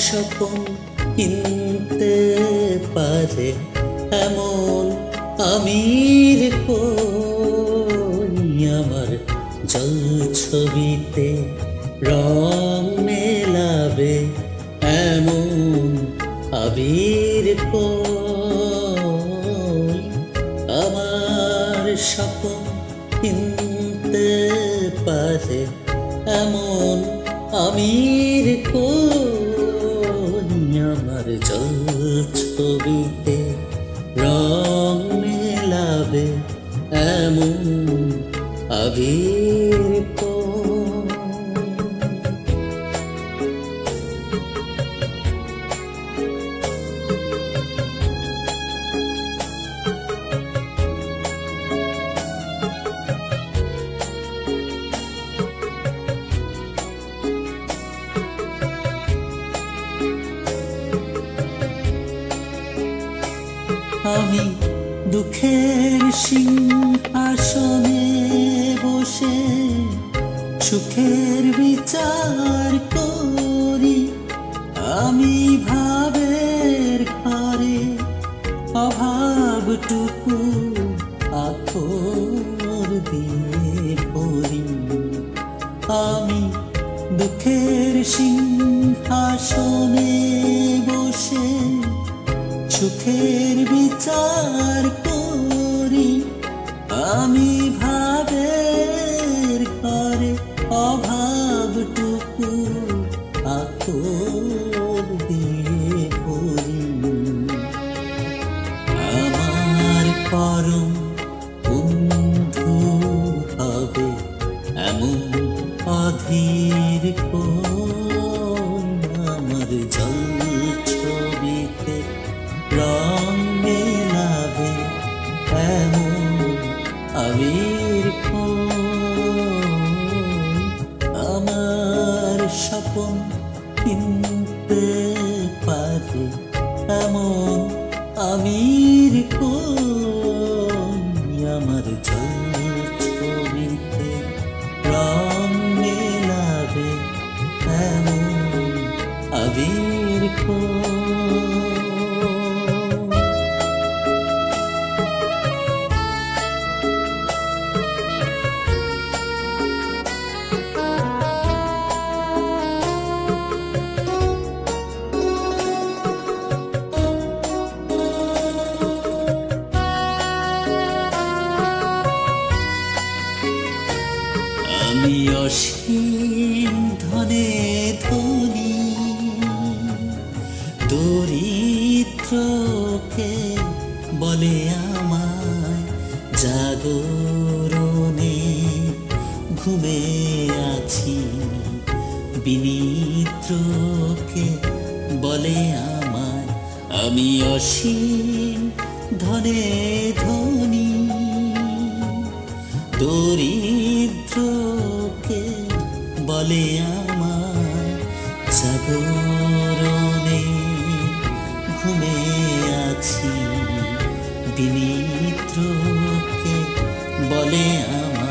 স্বপন কিনতে পারে এমন আমির আমার জল ছবিতে রং মেলাবে এমন আবির আমার স্বপন কিনতে পারে এমন আমির কই ছবিতে রং মেলাবে এমন আবির দুঃখের সিংহাসনে বসে সুখের বিচার করি। আমি ভাবের ঘরে অভাবটুকু আখর দিয়ে ভরি। আমি দুঃখের সিংহাসনে বসে সুখের বিচার অভাবটুকু আখর দিয়ে ভরি আমার পরম বন্ধু হবে এমন অধীর আমার আবির কোন? কিনতে পারে এমন আমির আমার ছবিতে রং মেলাবে এমন আবির কোন অসীম ধনে ধনী দরিদ্রকে বলে আমায় জাগরণে ঘুমে আছি। বিনিদ্রকে বলে আমায়, আমি অসীম ধনে ধনী দরিদ্রকে বলে আমার জাগরণে ঘুমে আছি। বিনিদ্রকে বলে আমার।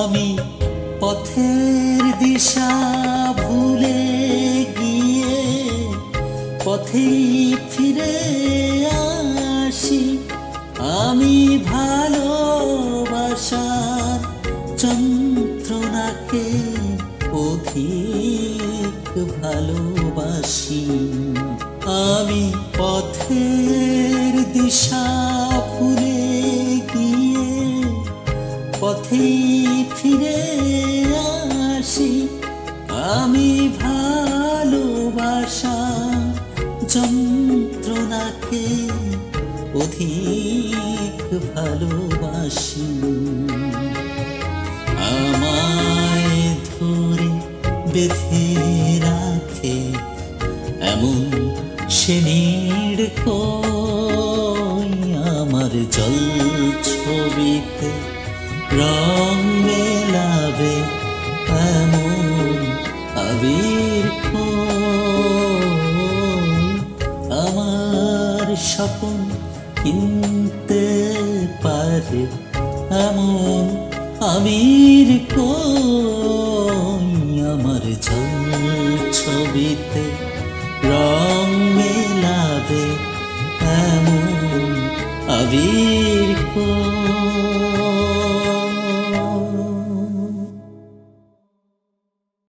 আমি পথের দিশা ভুলে গিয়ে পথেই ভালোবাসার যন্ত্রণাকে অধিক ভালোবাসি। আমি পথের দিশা ভুলে গিয়ে পথে ফিরে আসি। আমি ভালোবাসা যন্ত্রণাকে অধিক ভালোবাসি। আমায় ধরে বেঁধে রাখে এমন সে আমার জল ছবিতে রং মেলাবে এমন আবির আমার স্বপন কিনতে পারে এমন আবির আমার ছল ছবিতে রং মেলাবে এমন আবির